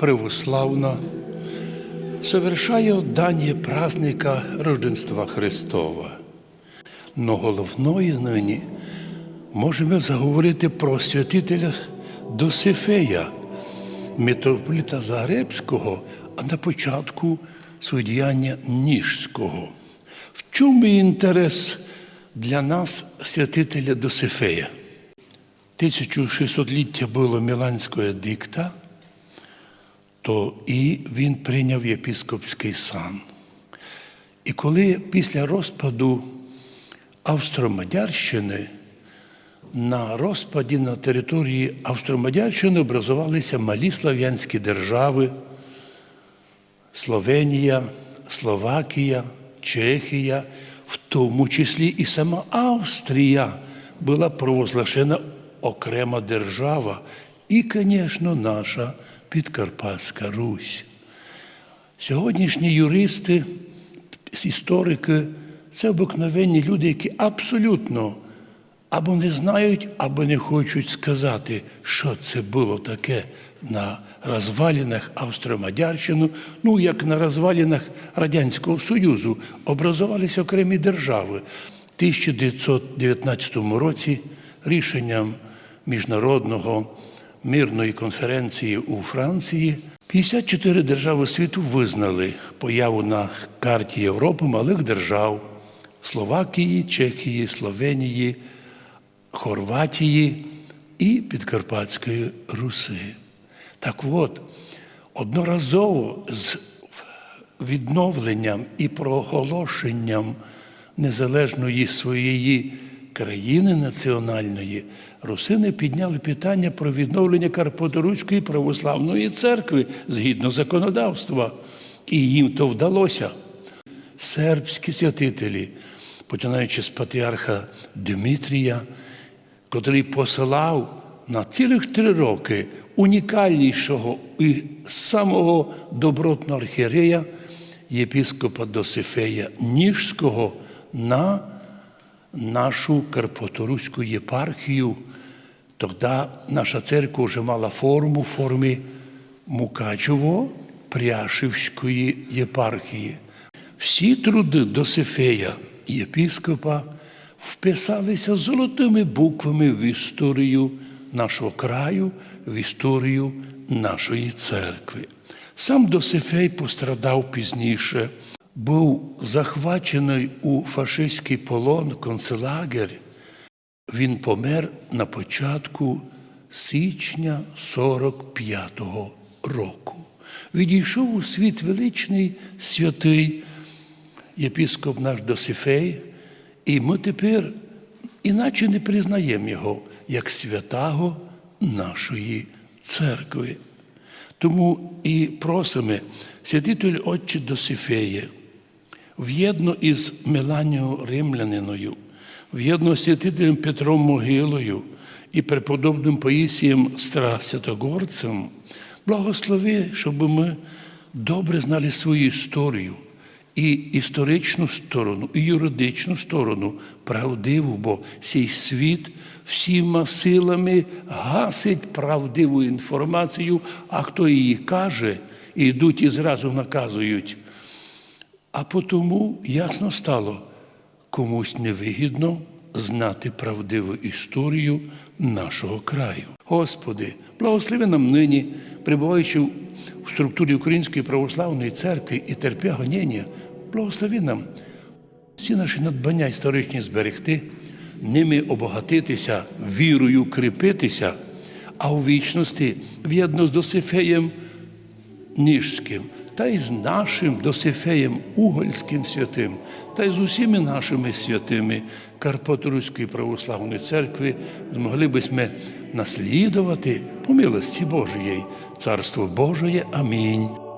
православна совершає дання праздника Рождества Христова. Но головною нині можемо заговорити про святителя Досифея, митрополіта Загребського, а на початку свого діяння Ніжського. В чому інтерес для нас святителя Досифея? 1600-ліття було Міланського едикта, то і він прийняв єпископський сан. І коли після розпаду Австро-Мадярщини на розпаді на території Австро-Мадярщини образувалися малі слав'янські держави Словенія, Словакія, Чехія, в тому числі і сама Австрія була провозглашена окрема держава, і, звісно, наша Підкарпатська Русь. Сьогоднішні юристи, історики це обикновенні люди, які абсолютно або не знають, або не хочуть сказати, що це було таке на розвалінах Австро-Мадярщини, ну як на розвалінах Радянського Союзу образувалися окремі держави. В 1919 році рішенням міжнародного мирної конференції у Франції 54 держави світу визнали появу на карті Європи малих держав Словакії, Чехії, Словенії, Хорватії і Підкарпатської Руси. Так от, одноразово з відновленням і проголошенням незалежної своєї країни національної русини підняли питання про відновлення Карпаторуської православної церкви згідно законодавства. І їм то вдалося. Сербські святителі, починаючи з патріарха Дмитрія, котрий посилав на цілих три роки унікальнішого і самого добротного архієрея єпископа Досифея Ніжського на нашу Карпаторуську єпархію. Тоді наша церква вже мала форму в формі Мукачево-Пряшівської єпархії. Всі труди Досифея, єпископа, вписалися золотими буквами в історію нашого краю, в історію нашої церкви. Сам Досифей пострадав пізніше, був захвачений у фашистський полон концлагер. Він помер на початку січня 45-го року. Відійшов у світ величний святий єпископ наш Досифей, і ми тепер іначе не признаємо його як святого нашої церкви. Тому і просимо святитель Отче Досифеє, в'єдно із Меланією Римляниною, в'єдно з святителем Петром Могилою і преподобним Паїсієм Святогорцем, благослови, щоб ми добре знали свою історію. І історичну сторону, і юридичну сторону правдиву, бо цей світ всіма силами гасить правдиву інформацію, а хто її каже, і йдуть і зразу наказують. А тому ясно стало, комусь невигідно знати правдиву історію нашого краю. Господи, благослови нам нині, перебуваючи в структурі Української православної церкви і терпя гоніння, благослови нам всі наші надбання історичні зберегти, ними обогатитися, вірою кріпитися, а у вічності в'єдно з Досифеєм Ніжським, та й з нашим Досифеєм Угольським святим, та й з усіми нашими святими Карпаторуської православної церкви змогли би ми наслідувати по милості Божої, Царство Божої. Амінь.